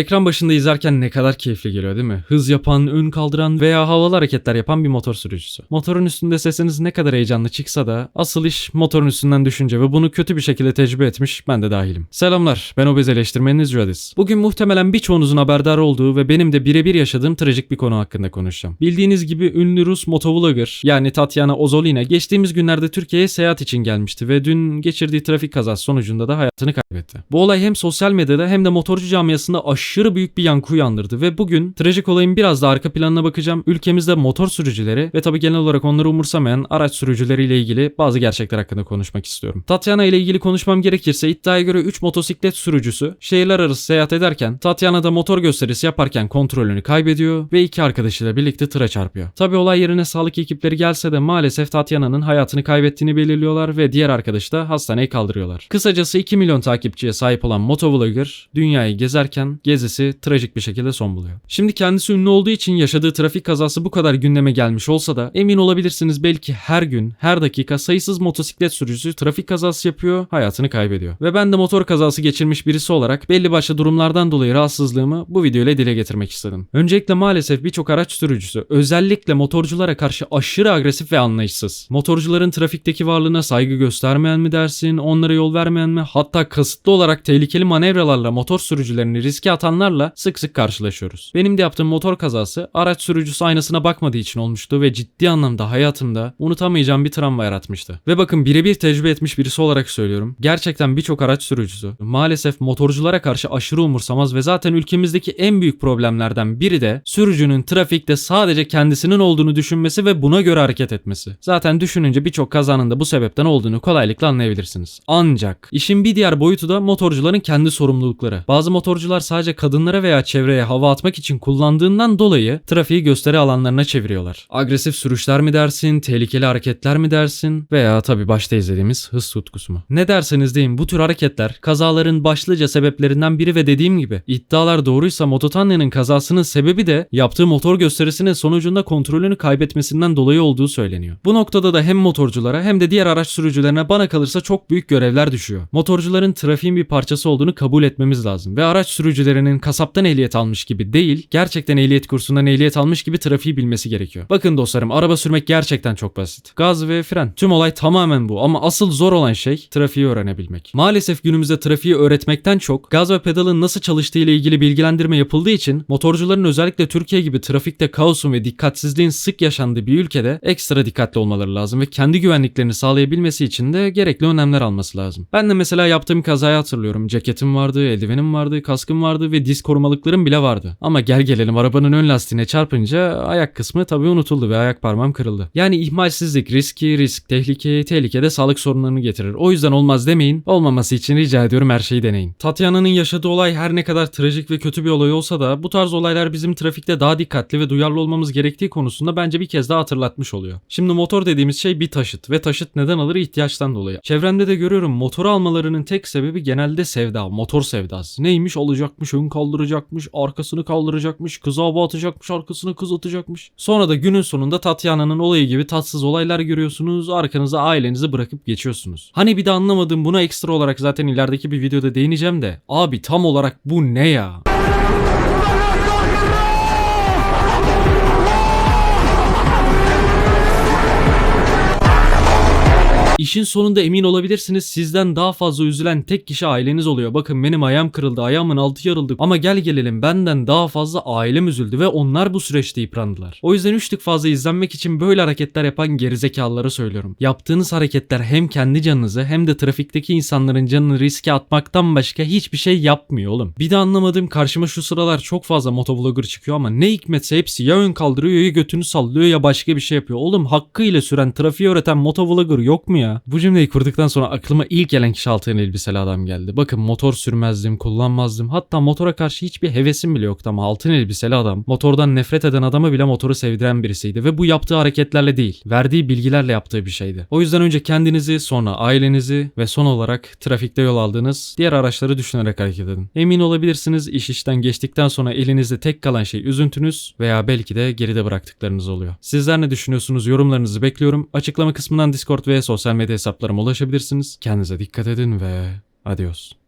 Ekran başında izlerken ne kadar keyifli geliyor değil mi? Hız yapan, ön kaldıran veya havalı hareketler yapan bir motor sürücüsü. Motorun üstünde sesiniz ne kadar heyecanlı çıksa da asıl iş motorun üstünden düşünce ve bunu kötü bir şekilde tecrübe etmiş ben de dahilim. Selamlar ben obez eleştirmeniniz Jadis. Bugün muhtemelen birçoğunuzun haberdar olduğu ve benim de birebir yaşadığım trajik bir konu hakkında konuşacağım. Bildiğiniz gibi ünlü Rus motovlogger yani Tatyana Ozolina geçtiğimiz günlerde Türkiye'ye seyahat için gelmişti ve dün geçirdiği trafik kazası sonucunda da hayatını kaybetti. Bu olay hem sosyal medyada hem de motorcu camiasında aşırı büyük bir yankı uyandırdı ve bugün trajik olayın biraz da arka planına bakacağım. Ülkemizde motor sürücüleri ve tabii genel olarak onları umursamayan araç sürücüleriyle ilgili bazı gerçekler hakkında konuşmak istiyorum. Tatyana ile ilgili konuşmam gerekirse iddiaya göre 3 motosiklet sürücüsü şehirler arası seyahat ederken Tatyana da motor gösterisi yaparken kontrolünü kaybediyor ve iki arkadaşıyla birlikte tıra çarpıyor. Tabii olay yerine sağlık ekipleri gelse de maalesef Tatyana'nın hayatını kaybettiğini belirliyorlar ve diğer arkadaşı da hastaneye kaldırıyorlar. Kısacası 2 milyon takipçiye sahip olan motovlogger dünyayı gezerken gezisi trajik bir şekilde son buluyor. Şimdi kendisi ünlü olduğu için yaşadığı trafik kazası bu kadar gündeme gelmiş olsa da emin olabilirsiniz belki her gün, her dakika sayısız motosiklet sürücüsü trafik kazası yapıyor, hayatını kaybediyor. Ve ben de motor kazası geçirmiş birisi olarak belli başlı durumlardan dolayı rahatsızlığımı bu videoyla dile getirmek istedim. Öncelikle maalesef birçok araç sürücüsü özellikle motorculara karşı aşırı agresif ve anlayışsız. Motorcuların trafikteki varlığına saygı göstermeyen mi dersin, onlara yol vermeyen mi, hatta kasıtlı olarak tehlikeli manevralarla motor sürücülerini riske atanlarla sık sık karşılaşıyoruz. Benim de yaptığım motor kazası araç sürücüsü aynasına bakmadığı için olmuştu ve ciddi anlamda hayatımda unutamayacağım bir travma yaratmıştı. Ve bakın birebir tecrübe etmiş birisi olarak söylüyorum. Gerçekten birçok araç sürücüsü maalesef motorculara karşı aşırı umursamaz ve zaten ülkemizdeki en büyük problemlerden biri de sürücünün trafikte sadece kendisinin olduğunu düşünmesi ve buna göre hareket etmesi. Zaten düşününce birçok kazanın da bu sebepten olduğunu kolaylıkla anlayabilirsiniz. Ancak işin bir diğer boyutu da motorcuların kendi sorumlulukları. Bazı motorcular sadece kadınlara veya çevreye hava atmak için kullandığından dolayı trafiği gösteri alanlarına çeviriyorlar. Agresif sürüşler mi dersin, tehlikeli hareketler mi dersin veya tabi başta izlediğimiz hız tutkusu mu? Ne derseniz deyin bu tür hareketler kazaların başlıca sebeplerinden biri ve dediğim gibi iddialar doğruysa Mototanya'nın kazasının sebebi de yaptığı motor gösterisinin sonucunda kontrolünü kaybetmesinden dolayı olduğu söyleniyor. Bu noktada da hem motorculara hem de diğer araç sürücülerine bana kalırsa çok büyük görevler düşüyor. Motorcuların trafiğin bir parçası olduğunu kabul etmemiz lazım ve araç sürücülerinin kasaptan ehliyet almış gibi değil, gerçekten ehliyet kursundan ehliyet almış gibi trafiği bilmesi gerekiyor. Bakın dostlarım araba sürmek gerçekten çok basit. Gaz ve fren. Tüm olay tamamen bu ama asıl zor olan şey trafiği öğrenebilmek. Maalesef günümüzde trafiği öğretmekten çok gaz ve pedalın nasıl çalıştığı ile ilgili bilgilendirme yapıldığı için motorcuların özellikle Türkiye gibi trafikte kaosun ve dikkatsizliğin sık yaşandığı bir ülkede ekstra dikkatli olmaları lazım ve kendi güvenliklerini sağlayabilmesi için de gerekli önlemler alması lazım. Ben de mesela yaptığım kazayı hatırlıyorum. Ceketim vardı, eldivenim vardı, kaskım vardı ve diz korumalıklarım bile vardı. Ama gel gelelim arabanın ön lastiğine çarpınca ayak kısmı tabii unutuldu ve ayak parmağım kırıldı. Yani ihmalsizlik riski, risk tehlike, tehlike de sağlık sorunlarını getirir. O yüzden olmaz demeyin. Olmaması için rica ediyorum her şeyi deneyin. Tatyana'nın yaşadığı olay her ne kadar trajik ve kötü bir olay olsa da bu tarz olaylar bizim trafikte daha dikkatli ve duyarlı olmamız gerektiği konusunda bence bir kez daha hatırlatmış oluyor. Şimdi motor dediğimiz şey bir taşıt ve taşıt neden alır ihtiyaçtan dolayı. Çevremde de görüyorum motoru almalarının tek sebebi genelde sevda, motor sevdası. Neymiş olacakmış, ön kaldıracakmış, arkasını kaldıracakmış, kıza hava atacakmış, arkasını kız atacakmış. Sonra da günün sonunda Tatyana'nın olayı gibi tatsız olaylar görüyorsunuz, arkanıza ailenizi bırakıp geçiyorsunuz. Hani bir de anlamadığım buna ekstra olarak zaten ilerideki bir videoda değineceğim de abi tam olarak bu ne ya? İşin sonunda emin olabilirsiniz sizden daha fazla üzülen tek kişi aileniz oluyor. Bakın benim ayağım kırıldı, ayağımın altı yarıldı. Ama gel gelelim benden daha fazla ailem üzüldü ve onlar bu süreçte yıprandılar. O yüzden üç tık fazla izlenmek için böyle hareketler yapan gerizekalılara söylüyorum. Yaptığınız hareketler hem kendi canınızı hem de trafikteki insanların canını riske atmaktan başka hiçbir şey yapmıyor oğlum. Bir de anlamadığım karşıma şu sıralar çok fazla motovlogger çıkıyor ama ne hikmetse hepsi ya ön kaldırıyor ya götünü sallıyor ya başka bir şey yapıyor. Oğlum hakkıyla süren trafiği öğreten motovlogger yok mu Bu cümleyi kurduktan sonra aklıma ilk gelen kişi altın elbiseli adam geldi. Bakın motor sürmezdim, kullanmazdım. Hatta motora karşı hiçbir hevesim bile yoktu ama altın elbiseli adam motordan nefret eden adama bile motoru sevdiren birisiydi ve bu yaptığı hareketlerle değil, verdiği bilgilerle yaptığı bir şeydi. O yüzden önce kendinizi, sonra ailenizi ve son olarak trafikte yol aldığınız diğer araçları düşünerek hareket edin. Emin olabilirsiniz iş işten geçtikten sonra elinizde tek kalan şey üzüntünüz veya belki de geride bıraktıklarınız oluyor. Sizler ne düşünüyorsunuz? Yorumlarınızı bekliyorum. Açıklama kısmından Discord ve sosyal medya hesaplarıma ulaşabilirsiniz. Kendinize dikkat edin ve adios.